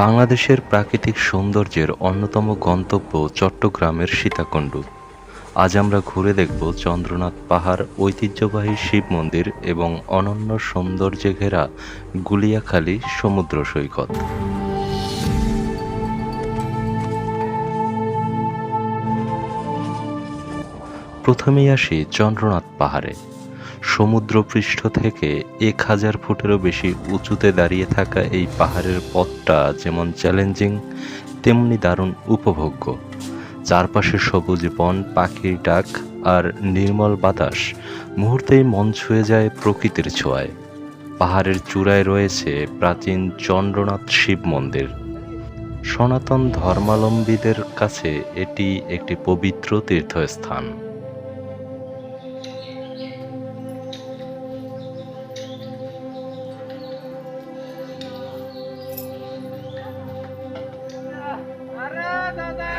বাংলাদেশের প্রাকৃতিক সৌন্দর্যের অন্যতম গন্তব্য চট্টগ্রামের সীতাকুণ্ড। আজ আমরা ঘুরে দেখব চন্দ্রনাথ পাহাড়, ঐতিহ্যবাহী শিব মন্দির এবং অনন্য সৌন্দর্যে ঘেরা গুলিয়াখালী সমুদ্র সৈকত। প্রথমেই আসি চন্দ্রনাথ পাহাড়ে। সমুদ্রপৃষ্ঠ থেকে এক হাজার ফুটেরও বেশি উঁচুতে দাঁড়িয়ে থাকা এই পাহাড়ের পথটা যেমন চ্যালেঞ্জিং, তেমনি দারুণ উপভোগ্য। চারপাশে সবুজ বন পাখির ডাক আর নির্মল বাতাস মুহূর্তেই মন ছুঁয়ে যায় প্রকৃতির ছোঁয়ায়। পাহাড়ের চূড়ায় রয়েছে প্রাচীন চন্দ্রনাথ শিব মন্দির। সনাতন ধর্মাবলম্বীদের কাছে এটি একটি পবিত্র তীর্থস্থান।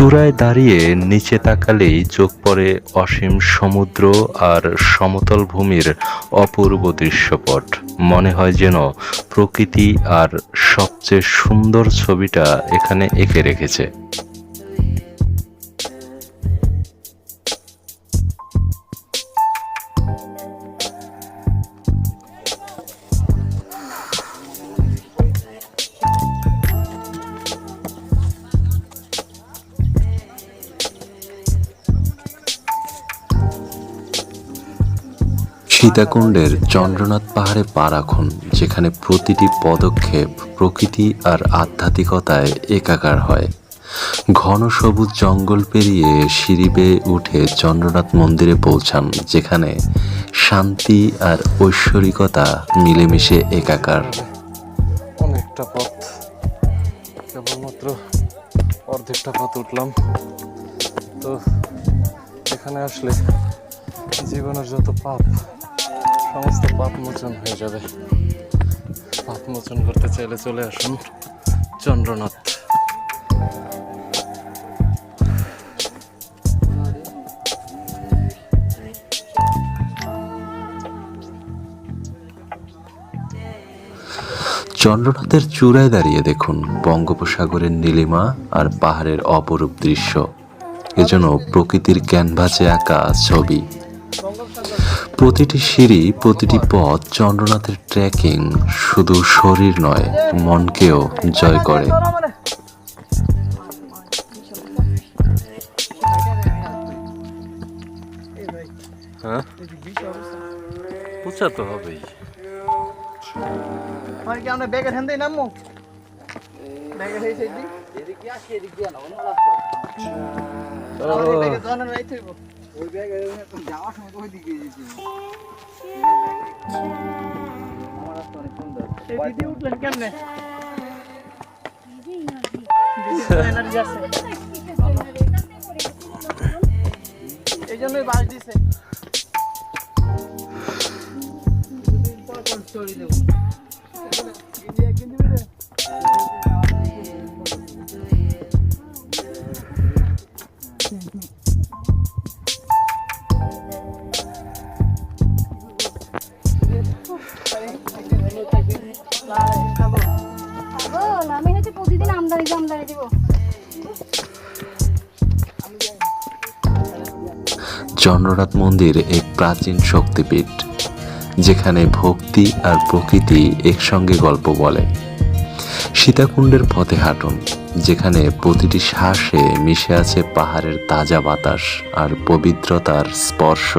চূড়ায় দাঁড়িয়ে নিচে তাকালেই চোখ পড়ে অসীম সমুদ্র আর সমতল ভূমির অপূর্ব দৃশ্যপট। মনে হয় যেন প্রকৃতি আর সবচেয়ে সুন্দর ছবিটা এখানে এঁকে রেখেছে। সীতাকুণ্ডের চন্দ্রনাথ পাহাড়ে পা রাখুন, যেখানে প্রতিটি পদক্ষেপ প্রকৃতি আর আধ্যাত্মিকতায় একাকার হয়। ঘন সবুজ জঙ্গল পেরিয়ে সিঁড়ি বেয়ে উঠে চন্দ্রনাথ মন্দিরে পৌঁছান, যেখানে শান্তি আর ঐশ্বরিকতা মিলেমিশে একাকার। অনেকটা পথ, কেবলমাত্র অর্ধেকটা পথ উঠলাম। তো এখানে আসলে জীবনের যত পাপ সমস্ত পাপ মোচন হয়ে যাবে। পাপ মোচন করতে চাইলে চলে আসুন চন্দ্রনাথ। চন্দ্রনাথের চূড়ায় দাঁড়িয়ে দেখুন বঙ্গোপসাগরের নীলিমা আর পাহাড়ের অপরূপ দৃশ্য। এজন্য প্রকৃতির ক্যানভাসে আঁকা ছবি। প্রতিটি সিঁড়ি প্রতিটি পথ চন্দ্রনাথের ট্রেকিং শুধু শরীর নয় মনকেও জয় করে। হ্যাঁ? তো হবেই মানে কি আমরা ব্যাগের হ্যান্ডে নামবো? ব্যাগের ওই ব্যাগে যাওয়ার সময় তো ওই দিকে দিদি উঠলেন কেমনে? এই জন্যই বাস দিছে। স্টোরি দেবো চন্দ্রনাথ মন্দির এক প্রাচীন শক্তিপীঠ, যেখানে ভক্তি আর প্রকৃতি একসঙ্গে গল্প বলে। সীতাকুণ্ডের পথে হাঁটুন, যেখানে প্রতিটি শ্বাসে মিশে আছে পাহাড়ের তাজা বাতাস আর পবিত্রতার স্পর্শ।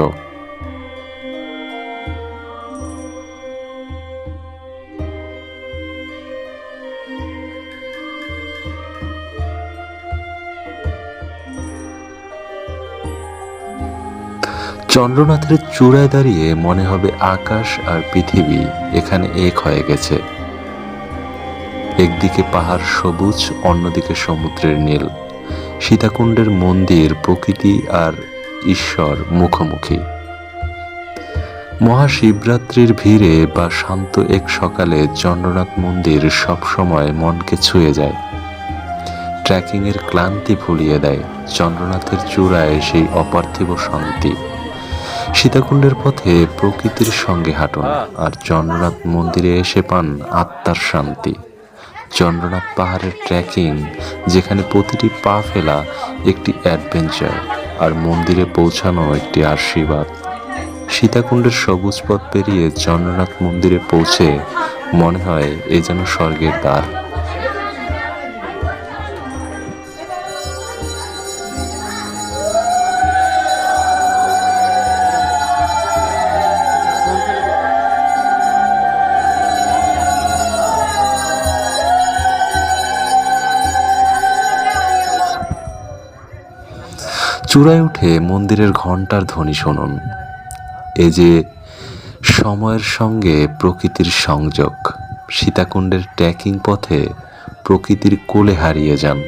চন্দ্রনাথের চূড়ায় দাঁড়িয়ে মনে হবে আকাশ আর পৃথিবী এখানে এক হয়ে গেছে। একদিকে পাহাড় সবুজ, অন্যদিকে সমুদ্রের নীল। সীতাকুণ্ডের মন্দির প্রকৃতি আর ঈশ্বর মুখোমুখি। মহাশিবরাত্রির ভিড়ে বা শান্ত এক সকালে চন্দ্রনাথ মন্দির সবসময় মনকে ছুঁয়ে যায়। ট্রেকিংয়ের ক্লান্তি ভুলিয়ে দেয় চন্দ্রনাথের চূড়ায় সেই অপার্থিব শান্তি। সীতাকুণ্ডের পথে প্রকৃতির সঙ্গে হাঁটুন আর চন্দ্রনাথ মন্দিরে এসে পান আত্মার শান্তি। চন্দ্রনাথ পাহাড়ের ট্রেকিং, যেখানে প্রতিটি পা ফেলা একটি অ্যাডভেঞ্চার আর মন্দিরে পৌঁছানো একটি আশীর্বাদ। সীতাকুণ্ডের সবুজ পথ পেরিয়ে চন্দ্রনাথ মন্দিরে পৌঁছে মনে হয় এ যেন স্বর্গের দ্বার। চূড়ায় উঠে মন্দিরের ঘণ্টার ধ্বনি শুনুন। এ যে সময়ের সঙ্গে প্রকৃতির সংযোগ, সীতাকুণ্ডের ট্রেকিং পথে প্রকৃতির কোলে হারিয়ে যান,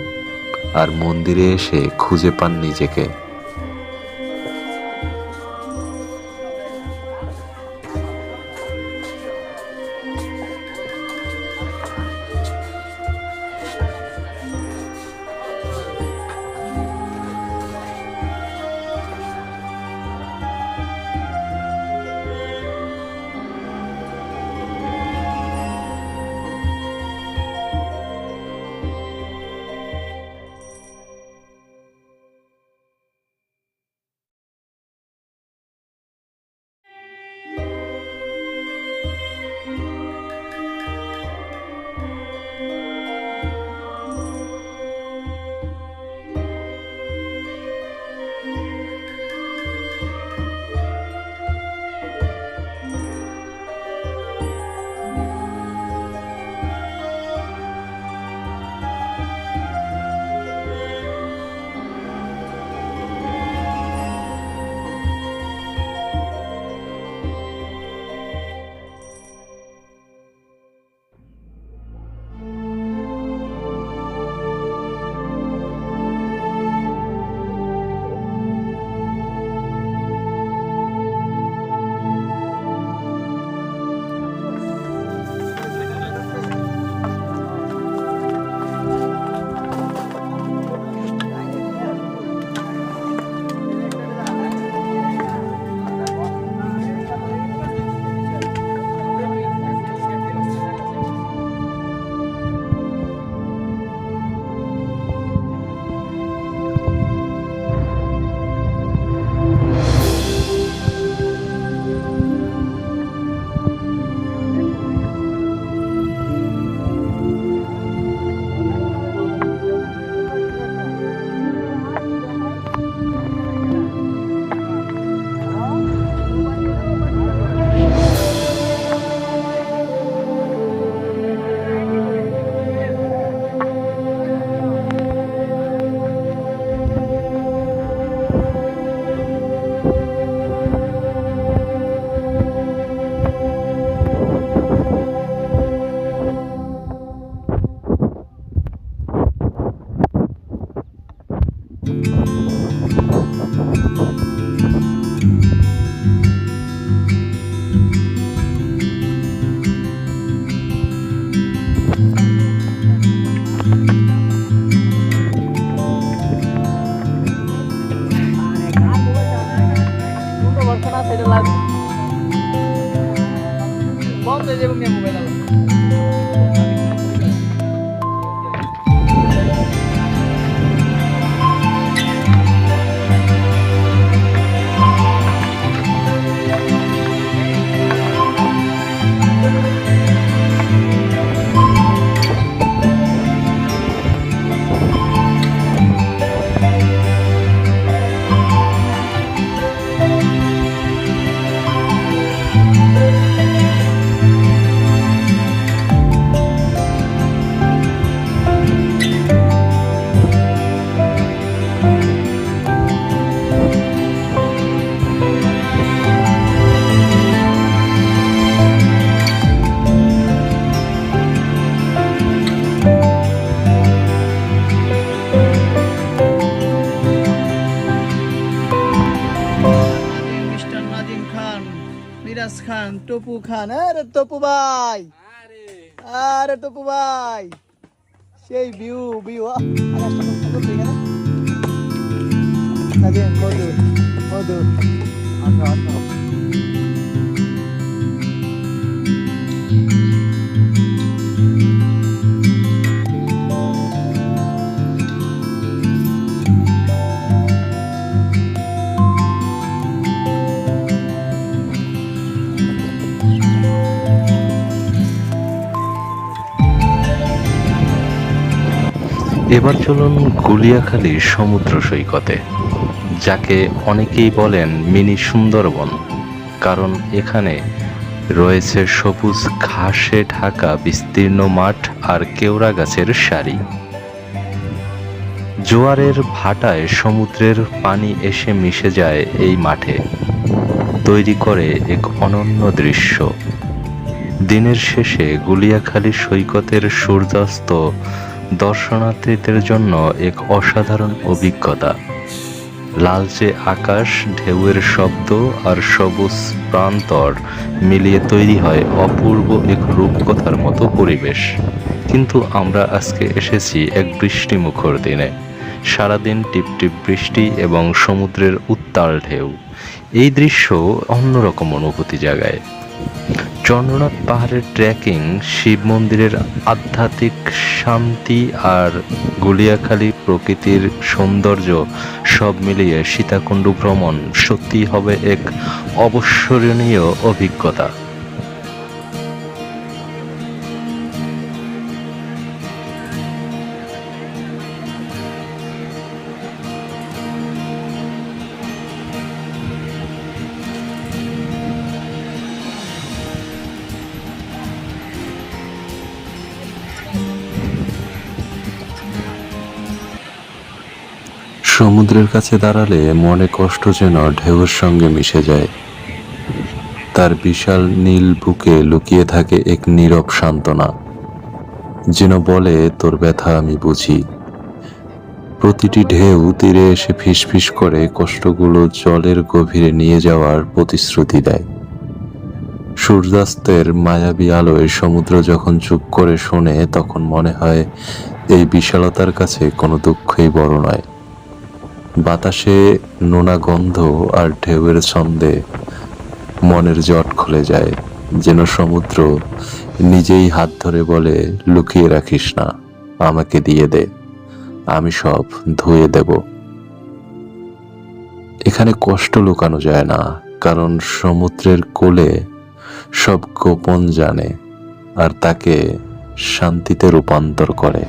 আর মন্দিরে এসে খুঁজে পান নিজেকে। টপু খান আরে টপু ভাই। আরে টপু ভাই। সেই ভিউ ভিউ মধু মধু। আসো আসো। এবার চলুন গুলিয়াখালী সমুদ্র সৈকতে, যাকে অনেকেই বলেন মিনি সুন্দরবন, কারণ এখানে রয়েছে সবুজ ঘাসে ঢাকা বিস্তীর্ণ মাঠ আর কেওড়া গাছের সারি। জোয়ারের ভাটায় সমুদ্রের পানি এসে মিশে যায় এই মাঠে, তৈরি করে এক অনন্য দৃশ্য। দিনের শেষে গুলিয়াখালী সৈকতের সূর্যাস্ত দর্শনার্থীদের জন্য এক অসাধারণ অভিজ্ঞতা। লালচে আকাশ, ঢেউয়ের শব্দ আর সবুজ প্রান্তর মিলিয়ে তৈরি হয় অপূর্ব এক রূপকথার মতো পরিবেশ। কিন্তু আমরা আজকে এসেছি এক বৃষ্টিমুখর দিনে। সারাদিন টিপটিপ বৃষ্টি এবং সমুদ্রের উত্তাল ঢেউ। এই দৃশ্য অন্যরকম অনুভূতি জাগায়। চন্দ্রনাথ পাহাড়ের ট্রেকিং শিব মন্দিরের আধ্যাত্মিক শান্তি আর গুলিয়াখালী প্রকৃতির সৌন্দর্য সব মিলিয়ে সীতাকুণ্ড ভ্রমণ সত্যি হবে এক অবস্মরণীয় অভিজ্ঞতা। সমুদ্রের কাছে দাঁড়ালে মনে কষ্ট যেন ঢেউয়ের সঙ্গে মিশে যায়। তার বিশাল নীল বুকে লুকিয়ে থাকে এক নীরব সান্ত্বনা। যেন বলে, তোর ব্যথা আমি বুঝি। প্রতিটি ঢেউ তীরে এসে ফিসফিস করে কষ্টগুলো জলের গভীরে নিয়ে যাওয়ার প্রতিশ্রুতি দেয়। সূর্যাস্তের মায়াবী আলোয় সমুদ্র যখন চুপ করে শোনে, তখন মনে হয়, এই বিশালতার কাছে কোনো দুঃখই বড় নয়। বাতাসে নোনা গন্ধ আর ঢেউয়ের ছন্দে মনের জট খুলে যায়, যেন সমুদ্র নিজেই হাত ধরে বলে, লুকিয়ে রাখিস না, আমাকে দিয়ে দে, আমি সব ধুয়ে দেব। এখানে কষ্ট লুকানো যায় না, কারণ সমুদ্রের কোলে সব গোপন জানে আর তাকে শান্তিতে রূপান্তর করে।